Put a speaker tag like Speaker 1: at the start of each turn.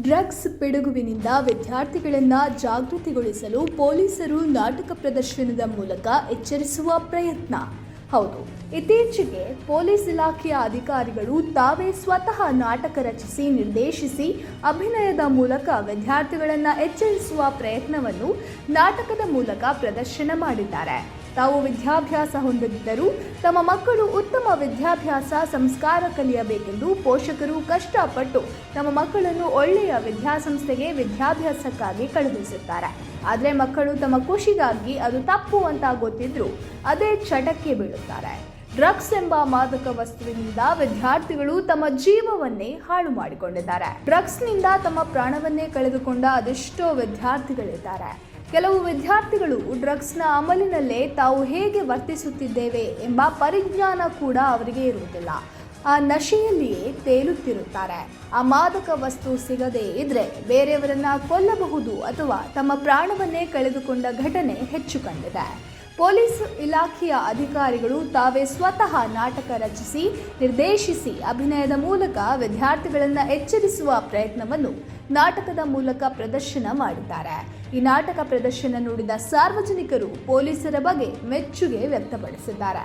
Speaker 1: Drugs ಪಿಡುಗುವಿನಿಂದ ವಿದ್ಯಾರ್ಥಿಗಳನ್ನು ಜಾಗೃತಿಗೊಳಿಸಲು ಪೊಲೀಸರು ನಾಟಕ ಪ್ರದರ್ಶನದ ಮೂಲಕ ಎಚ್ಚರಿಸುವ ಪ್ರಯತ್ನ. ಹೌದು, ಇತ್ತೀಚೆಗೆ ಪೊಲೀಸ್ ಇಲಾಖೆಯ ಅಧಿಕಾರಿಗಳು ತಾವೇ ಸ್ವತಃ ನಾಟಕ ರಚಿಸಿ, ನಿರ್ದೇಶಿಸಿ, ಅಭಿನಯದ ಮೂಲಕ ವಿದ್ಯಾರ್ಥಿಗಳನ್ನು ಎಚ್ಚರಿಸುವ ಪ್ರಯತ್ನವನ್ನು ನಾಟಕದ ಮೂಲಕ ಪ್ರದರ್ಶನ ಮಾಡಿದ್ದಾರೆ. ತಾವು ವಿದ್ಯಾಭ್ಯಾಸ ಹೊಂದದಿದ್ದರೂ ತಮ್ಮ ಮಕ್ಕಳು ಉತ್ತಮ ವಿದ್ಯಾಭ್ಯಾಸ ಸಂಸ್ಕಾರ ಕಲಿಯಬೇಕೆಂದು ಪೋಷಕರು ಕಷ್ಟಪಟ್ಟು ತಮ್ಮ ಮಕ್ಕಳನ್ನು ಒಳ್ಳೆಯ ವಿದ್ಯಾಸಂಸ್ಥೆಗೆ ವಿದ್ಯಾಭ್ಯಾಸಕ್ಕಾಗಿ ಕಳುಹಿಸುತ್ತಾರೆ. ಆದರೆ ಮಕ್ಕಳು ತಮ್ಮ ಖುಷಿಗಾಗಿ ಅದು ತಪ್ಪು ಅಂತ ಗೊತ್ತಿದ್ರು ಅದೇ ಚಟಕ್ಕೆ ಬೀಳುತ್ತಾರೆ. ಡ್ರಗ್ಸ್ ಎಂಬ ಮಾದಕ ವಸ್ತುವಿನಿಂದ ವಿದ್ಯಾರ್ಥಿಗಳು ತಮ್ಮ ಜೀವವನ್ನೇ ಹಾಳು ಮಾಡಿಕೊಂಡಿದ್ದಾರೆ. ಡ್ರಗ್ಸ್ನಿಂದ ತಮ್ಮ ಪ್ರಾಣವನ್ನೇ ಕಳೆದುಕೊಂಡ ಅದೆಷ್ಟೋ ವಿದ್ಯಾರ್ಥಿಗಳಿದ್ದಾರೆ. ಕೆಲವು ವಿದ್ಯಾರ್ಥಿಗಳು ಡ್ರಗ್ಸ್ನ ಅಮಲಿನಲ್ಲೇ ತಾವು ಹೇಗೆ ವರ್ತಿಸುತ್ತಿದ್ದೇವೆ ಎಂಬ ಪರಿಜ್ಞಾನ ಕೂಡ ಅವರಿಗೆ ಇರುವುದಿಲ್ಲ. ಆ ನಶೆಯಲ್ಲಿಯೇ ತೇಲುತ್ತಿರುತ್ತಾರೆ. ಆ ಮಾದಕ ವಸ್ತು ಸಿಗದೇ ಇದ್ರೆ ಬೇರೆಯವರನ್ನ ಕೊಲ್ಲಬಹುದು ಅಥವಾ ತಮ್ಮ ಪ್ರಾಣವನ್ನೇ ಕಳೆದುಕೊಂಡ ಘಟನೆ ಹೆಚ್ಚು ಕಂಡಿದೆ. ಪೊಲೀಸ್ ಇಲಾಖೆಯ ಅಧಿಕಾರಿಗಳು ತಾವೇ ಸ್ವತಃ ನಾಟಕ ರಚಿಸಿ, ನಿರ್ದೇಶಿಸಿ ಅಭಿನಯದ ಮೂಲಕ ವಿದ್ಯಾರ್ಥಿಗಳನ್ನು ಎಚ್ಚರಿಸುವ ಪ್ರಯತ್ನವನ್ನು ನಾಟಕದ ಮೂಲಕ ಪ್ರದರ್ಶನ ಮಾಡಿದ್ದಾರೆ. ಈ ನಾಟಕ ಪ್ರದರ್ಶನ ನೋಡಿದ ಸಾರ್ವಜನಿಕರು ಪೊಲೀಸರ ಬಗ್ಗೆ ಮೆಚ್ಚುಗೆ ವ್ಯಕ್ತಪಡಿಸಿದ್ದಾರೆ.